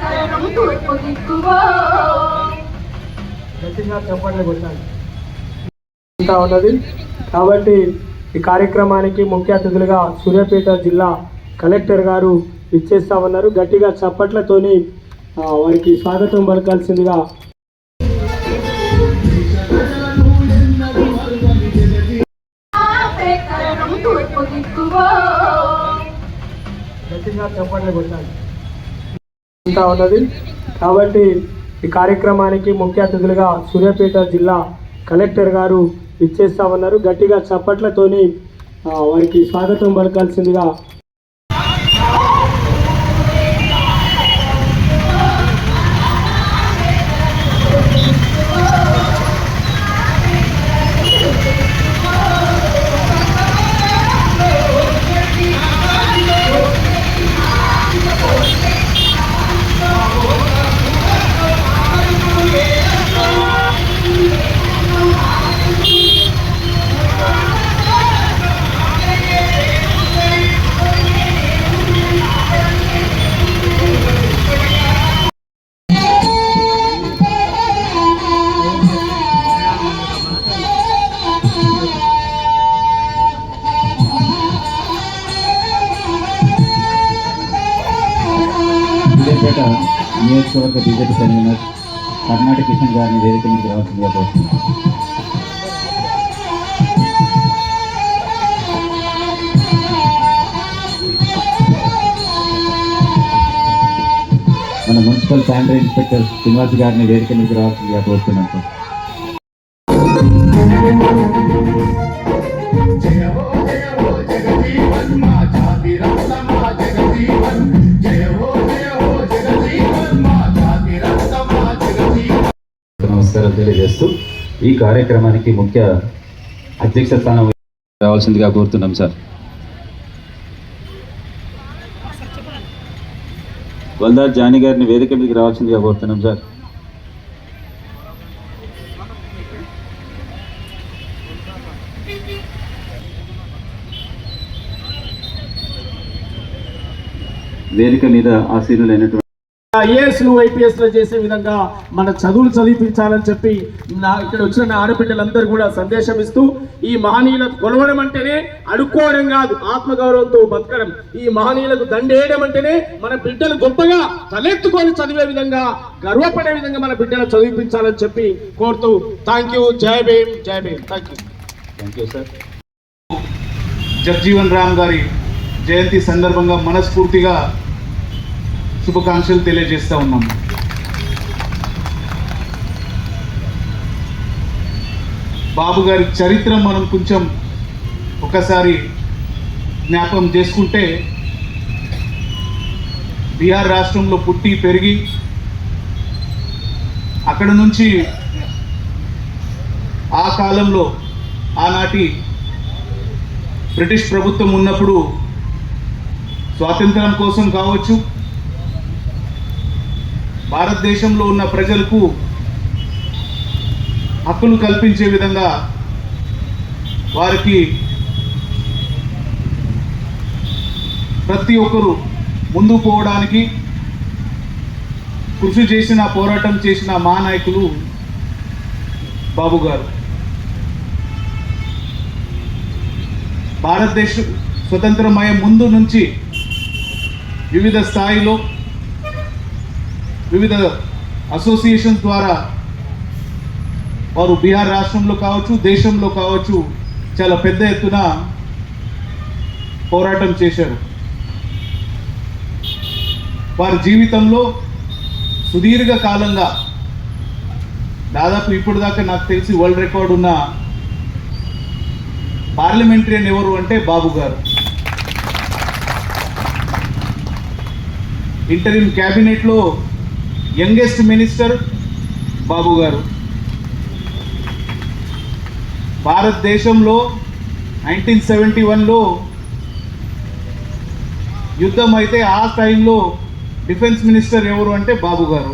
కరణం తూర్పు దిక్కువో గట్టిగా చెప్పండి కొట్టాలి ఉన్నది. కాబట్టి ఈ కార్యక్రమానికి ముఖ్య అతిథులుగా సూర్యాపేట జిల్లా కలెక్టర్ గారు ఇచ్చేస్తా ఉన్నారు. గట్టిగా చప్పట్లతోని వారికి స్వాగతం పలకాల్సిందిగా ఆపే గట్టిగా కొట్టాలి. ఉంటా ఉన్నది. కాబట్టి ఈ కార్యక్రమానికి ముఖ్య అతిథులుగా సూర్యాపేట జిల్లా కలెక్టర్ గారు ఇచ్చేస్తా ఉన్నారు గట్టిగా చప్పట్లతోని వారికి స్వాగతం పలకాల్సిందిగా నియోజకవర్గ బీజేపీ కన్వీనర్ కర్ణాటక కిషన్ గారిని వేదిక నుంచి రావాల్సిందిగా కోరుతున్నాను. మన మున్సిపల్ శానిటరీ ఇన్స్పెక్టర్ శ్రీనివాస్ గారిని వేదిక నుంచి రావాల్సిందిగా కోరుతున్నాను. నమస్కారం తెలియజేస్తూ ఈ కార్యక్రమానికి ముఖ్య అధ్యక్ష స్థానం రావాల్సిందిగా కోరుతున్నాం సార్. వల్దార్ జానీ గారిని వేదిక మీదకి రావాల్సిందిగా కోరుతున్నాం సార్. వేదిక మీద ఆసీనులైనటువంటి ఐఏఎస్లు ఐపీఎస్లు చేసే విధంగా మన చదువులు చదివించాలని చెప్పి నా ఇక్కడ వచ్చిన నా కూడా సందేశం ఇస్తూ ఈ మహనీయులకు కొలవడం అంటేనే అడుక్కోవడం కాదు ఆత్మగౌరవంతో బతకడం. ఈ మహనీయులకు దండేయడం అంటేనే మన బిడ్డలు గొప్పగా తలెత్తుకొని చదివే విధంగా గర్వపడే విధంగా మన బిడ్డలు చదివించాలని చెప్పి కోరుతూ thank you Jai Bhim Jai Bhim thank you thank you sir Jagjivan Ram గారి జయంతి సందర్భంగా మనస్ఫూర్తిగా శుభాకాంక్షలు తెలియజేస్తూ ఉన్నాం. బాబు గారి చరిత్ర మనం కొంచెం ఒకసారి జ్ఞాపకం చేసుకుంటే బీహార్ రాష్ట్రంలో పుట్టి పెరిగి అక్కడ నుంచి ఆ కాలంలో ఆనాటి బ్రిటిష్ ప్రభుత్వం ఉన్నప్పుడు స్వాతంత్రం కోసం కావచ్చు భారతదేశంలో ఉన్న ప్రజలకు హక్కులు కల్పించే విధంగా వారికి ప్రతి ఒక్కరు ముందు పోవడానికి కృషి చేసిన పోరాటం చేసిన మహానాయకులు బాబు గారు భారతదేశ స్వతంత్రమయ్యే ముందు నుంచి వివిధ స్థాయిలో వివిధ అసోసియేషన్స్ ద్వారా వారు బీహార్ రాష్ట్రంలో కావచ్చు దేశంలో కావచ్చు చాలా పెద్ద ఎత్తున పోరాటం చేశారు. వారి జీవితంలో సుదీర్ఘ కాలంగా దాదాపు ఇప్పుడు దాకా నాకు తెలిసి వరల్డ్ రికార్డ్ ఉన్న పార్లమెంటరియన్ ఎవరు అంటే బాబు గారు. ఇంటరిమ్ క్యాబినెట్లో యంగెస్ట్ మినిస్టర్ బాబు గారు. భారతదేశంలో నైన్టీన్ సెవెంటీ వన్లో యుద్ధం అయితే ఆ టైంలో డిఫెన్స్ మినిస్టర్ ఎవరు అంటే బాబు గారు.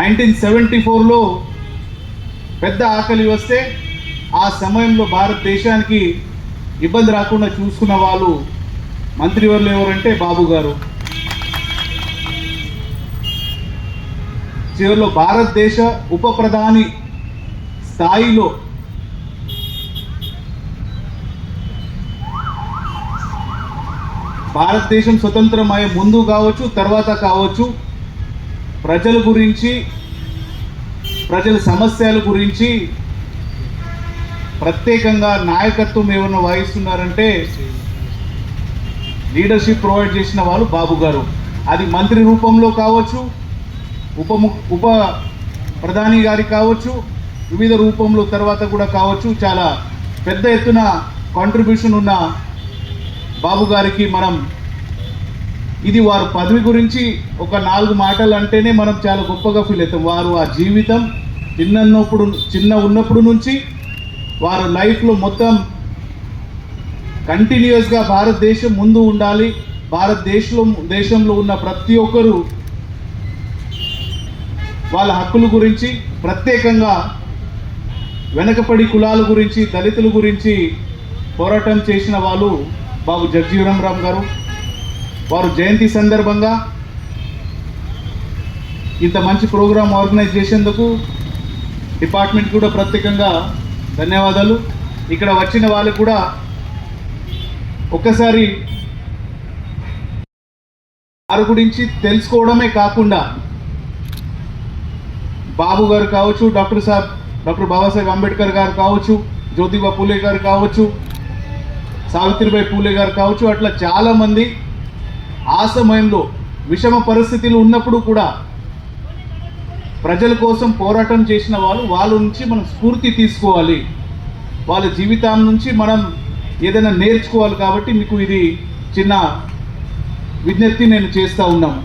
నైన్టీన్ సెవెంటీ ఫోర్లో పెద్ద ఆకలి వస్తే ఆ సమయంలో భారతదేశానికి ఇబ్బంది రాకుండా చూసుకున్న వాళ్ళు మంత్రివర్లు ఎవరంటే బాబు గారు. చివరిలో భారతదేశ ఉప ప్రధాని స్థాయిలో భారతదేశం స్వతంత్రమయ్యే ముందు కావచ్చు తర్వాత కావచ్చు ప్రజల గురించి ప్రజల సమస్యల గురించి ప్రత్యేకంగా నాయకత్వం ఏమైనా వహిస్తున్నారంటే లీడర్షిప్ ప్రొవైడ్ చేసిన వాళ్ళు బాబు గారు. అది మంత్రి రూపంలో కావచ్చు ఉప ఉప ప్రధాని గారి కావచ్చు వివిధ రూపంలో తర్వాత కూడా కావచ్చు. చాలా పెద్ద ఎత్తున కాంట్రిబ్యూషన్ ఉన్న బాబు గారికి మనం ఇది వారు పదవి గురించి ఒక నాలుగు మాటలు అంటేనే మనం చాలా గొప్పగా ఫీల్ అవుతాం. వారు ఆ జీవితం చిన్నప్పుడు చిన్న ఉన్నప్పుడు నుంచి వారు లైఫ్లో మొత్తం కంటిన్యూస్గా భారతదేశం ముందు ఉండాలి. భారతదేశంలో దేశంలో ఉన్న ప్రతి ఒక్కరూ వాళ్ళ హక్కుల గురించి ప్రత్యేకంగా వెనకపడి కులాల గురించి దళితుల గురించి పోరాటం చేసిన వాళ్ళు బాబు జగజీవనం రామ్ గారు. వారు జయంతి సందర్భంగా ఇంత మంచి ప్రోగ్రాం ఆర్గనైజ్ చేసేందుకు డిపార్ట్మెంట్ కూడా ప్రత్యేకంగా ధన్యవాదాలు. ఇక్కడ వచ్చిన వాళ్ళు కూడా ఒక్కసారి వారి గురించి తెలుసుకోవడమే కాకుండా బాబు గారు కావచ్చు డాక్టర్ సాబ్ డాక్టర్ బాబాసాహెబ్ అంబేద్కర్ గారు కావచ్చు జ్యోతిబా పూలే గారు కావచ్చు సావిత్రిబాయి పూలే గారు కావచ్చు అట్లా చాలామంది ఆ సమయంలో విషమ పరిస్థితులు ఉన్నప్పుడు కూడా ప్రజల కోసం పోరాటం చేసిన వాళ్ళు వాళ్ళ నుంచి మనం స్ఫూర్తి తీసుకోవాలి. వాళ్ళ జీవితం నుంచి మనం ఏదైనా నేర్చుకోవాలి కాబట్టి మీకు ఇది చిన్న విజ్ఞప్తి నేను చేస్తూ ఉన్నాము